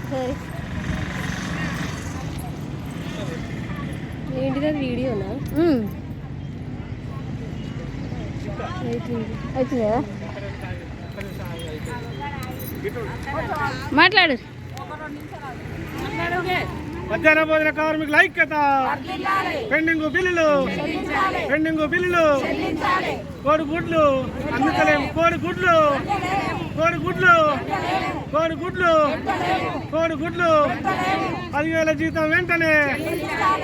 ఒకసారి ఏంటిది అది వీడియోనా? Hmm. మాట్లాడు. మధ్యాహ్న భోజన లైక్ ఐక్యత. పెండింగ్ బిల్లులు. పెండింగ్ బిల్లులు. కోడి గుడ్లు అందుకలేము కోడి గుడ్లు కోడి గుడ్లు కోడి గుడ్లు పదివేల జీతం వెంటనే.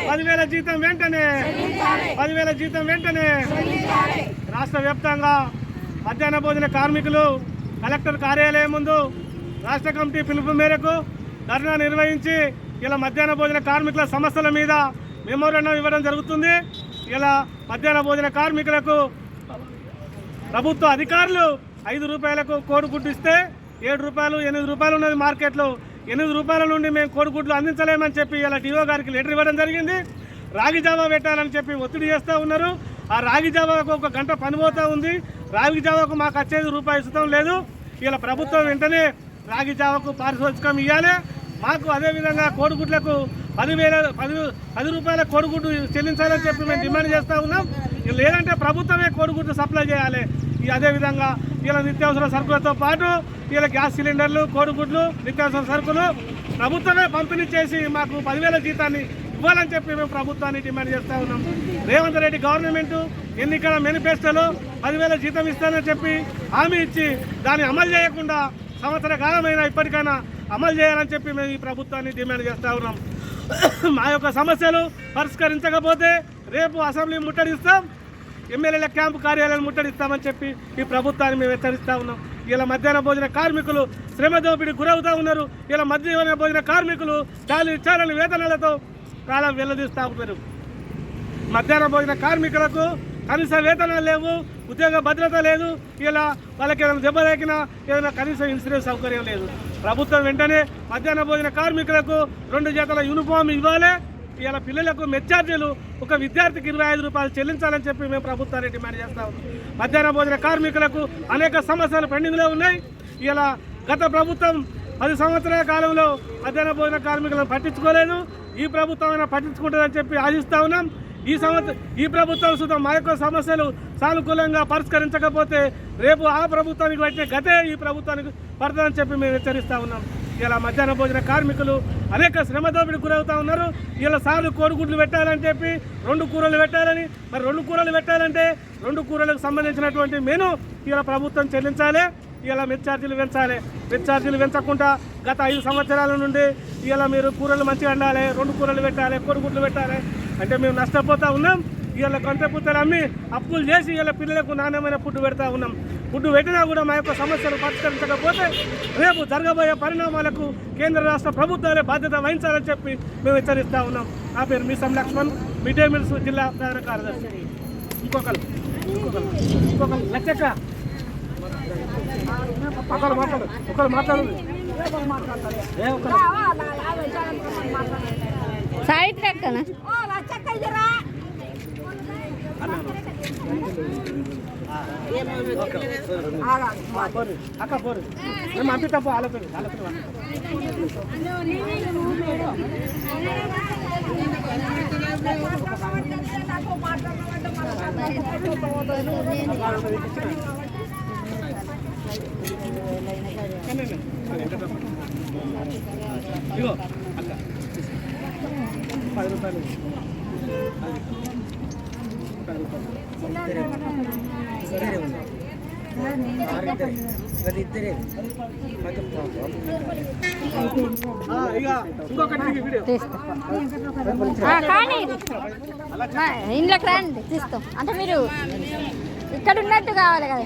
పదివేల జీతం వెంటనే. పదివేల జీతం వెంటనే. రాష్ట్ర వ్యాప్తంగా మధ్యాహ్న భోజన కార్మికులు కలెక్టర్ కార్యాలయం ముందు రాష్ట్ర కమిటీ పిలుపు మేరకు ధర్నా నిర్వహించి ఇలా మధ్యాహ్న భోజన కార్మికుల సమస్యల మీద మెమోరాండం ఇవ్వడం జరుగుతుంది. ఇలా మధ్యాహ్న భోజన కార్మికులకు ప్రభుత్వ అధికారులు ఐదు రూపాయలకు కోడిగుడ్డు ఇస్తే ఏడు రూపాయలు ఎనిమిది రూపాయలు ఉన్నది మార్కెట్లో. ఎనిమిది రూపాయల నుండి మేము కోడిగుడ్లు అందించలేమని చెప్పి ఇలా డిఓ గారికి లెటర్ ఇవ్వడం జరిగింది. రాగి జావా పెట్టాలని చెప్పి ఒత్తిడి చేస్తూ ఉన్నారు. ఆ రాగి జావాకు ఒక గంట పనిపోతూ ఉంది. రాగి జావాకు మాకు వచ్చేది రూపాయి ఇస్తాం లేదు. ఇలా ప్రభుత్వం వెంటనే రాగి జావాకు పారితోషికం ఇవ్వాలి మాకు అదేవిధంగా కోడిగుడ్లకు పదివేల పది పది రూపాయల కోడిగుడ్డు చెల్లించాలని చెప్పి మేము డిమాండ్ చేస్తూ ఉన్నాం. లేదంటే ప్రభుత్వమే కోడిగుడ్డు సప్లై చేయాలి. అదేవిధంగా వీళ్ళ నిత్యావసర సరుకులతో పాటు వీళ్ళ గ్యాస్ సిలిండర్లు కోడిగుడ్లు నిత్యావసర సరుకులు ప్రభుత్వమే పంపిణీ చేసి మాకు పదివేల జీతాన్ని ఇవ్వాలని చెప్పి మేము ప్రభుత్వాన్ని డిమాండ్ చేస్తూ ఉన్నాం. రేవంత్ రెడ్డి గవర్నమెంట్ ఎన్నికల మేనిఫెస్టోలో పదివేల జీతం ఇస్తానని చెప్పి హామీ ఇచ్చి దాన్ని అమలు చేయకుండా సంవత్సర కాలమైనా ఇప్పటికైనా అమలు చేయాలని చెప్పి మేము ఈ ప్రభుత్వాన్ని డిమాండ్ చేస్తూ ఉన్నాం. మా యొక్క సమస్యలు పరిష్కరించకపోతే రేపు అసెంబ్లీ ముట్టడిస్తాం. ఎమ్మెల్యేల క్యాంపు కార్యాలయం ముట్టడిస్తామని చెప్పి ఈ ప్రభుత్వాన్ని మేము హెచ్చరిస్తా ఉన్నాం. ఇలా మధ్యాహ్న భోజన కార్మికులు శ్రమ దోపిడీ గురవుతూ ఉన్నారు. ఇలా మధ్యాహ్న భోజన కార్మికులు చాలి ఇచ్చారని వేతనాలతో కాలం వెల్లదీస్తూ ఉన్నారు. మధ్యాహ్న భోజన కార్మికులకు కనీస వేతనాలు లేవు ఉద్యోగ భద్రత లేదు. ఇలా వాళ్ళకి ఏదైనా దెబ్బ తాకినా ఏదైనా కనీస ఇన్సూరెన్స్ సౌకర్యం లేదు. ప్రభుత్వం వెంటనే మధ్యాహ్న భోజన కార్మికులకు రెండు జతల యూనిఫామ్ ఇవ్వాలి. ఇలా పిల్లలకు మెచ్చార్జీలు ఒక విద్యార్థికి ఇరవై ఐదు రూపాయలు చెల్లించాలని చెప్పి మేము ప్రభుత్వాన్ని డిమాండ్ చేస్తాం మధ్యాహ్న భోజన కార్మికులకు అనేక సమస్యలు పెండింగ్లో ఉన్నాయి. ఇలా గత ప్రభుత్వం పది సంవత్సరాల కాలంలో మధ్యాహ్న భోజన కార్మికులను పట్టించుకోలేదు. ఈ ప్రభుత్వం అయినా పట్టించుకుంటుందని చెప్పి ఆశిస్తా ఉన్నాం. ఈ సంవత్సరం ఈ ప్రభుత్వం సుతం మా యొక్క సమస్యలు సానుకూలంగా పరిష్కరించకపోతే రేపు ఆ ప్రభుత్వానికి వచ్చే గతే ఈ ప్రభుత్వానికి పడుతుందని చెప్పి మేము హెచ్చరిస్తా ఉన్నాం. ఇలా మధ్యాహ్న భోజన కార్మికులు అనేక శ్రమ దోపిడి గురవుతూ ఉన్నారు. ఇలా సార్లు కోడిగుడ్లు పెట్టాలని చెప్పి రెండు కూరలు పెట్టాలని మరి రెండు కూరలు పెట్టాలంటే రెండు కూరలకు సంబంధించినటువంటి మెను ఇలా ప్రభుత్వం చెల్లించాలి. ఇలా మిర్చార్జీలు ఛార్జీలు పెంచాలి. మెత్ ఛార్జీలు పెంచకుండా గత ఐదు సంవత్సరాల నుండి ఇలా మీరు కూరలు మంచిగా వండాలి రెండు కూరలు పెట్టాలి కోడిగుడ్లు పెట్టాలి. అంటే మేము నష్టపోతూ ఉన్నాం. వీళ్ళ కొంత పుత్తలు అమ్మి అప్పులు చేసి ఇలా పిల్లలకు నాణ్యమైన ఫుడ్ పెడతా ఉన్నాం. ఫుడ్ పెట్టినా కూడా మా యొక్క సమస్యలు పరిష్కరించకపోతే రేపు జరగబోయే పరిణామాలకు కేంద్ర రాష్ట్ర ప్రభుత్వాలే బాధ్యత వహించాలని చెప్పి మేము హెచ్చరిస్తా ఉన్నాం. నా పేరు మీసం లక్ష్మణ్ మిడ్ డే మీల్స్ జిల్లా ప్రధాన కార్యదర్శి. ఇంకొకరు ఇంకొకరు ఇంకొకరు. లచ్చక్క ఒకరు మాట్లాడు ఒకరు మాట్లాడు. అక్కనా అక్క పోరు మేము పంపిస్తా పో ఆలోపేరు ఇగో అక్క పది రూపాయలు. పది రూపాయలు. ఆ, కానీ మా ఇంట్లోకి రండి తీస్తాం. అంటే మీరు ఇక్కడ ఉన్నట్టు కావాలి కదా.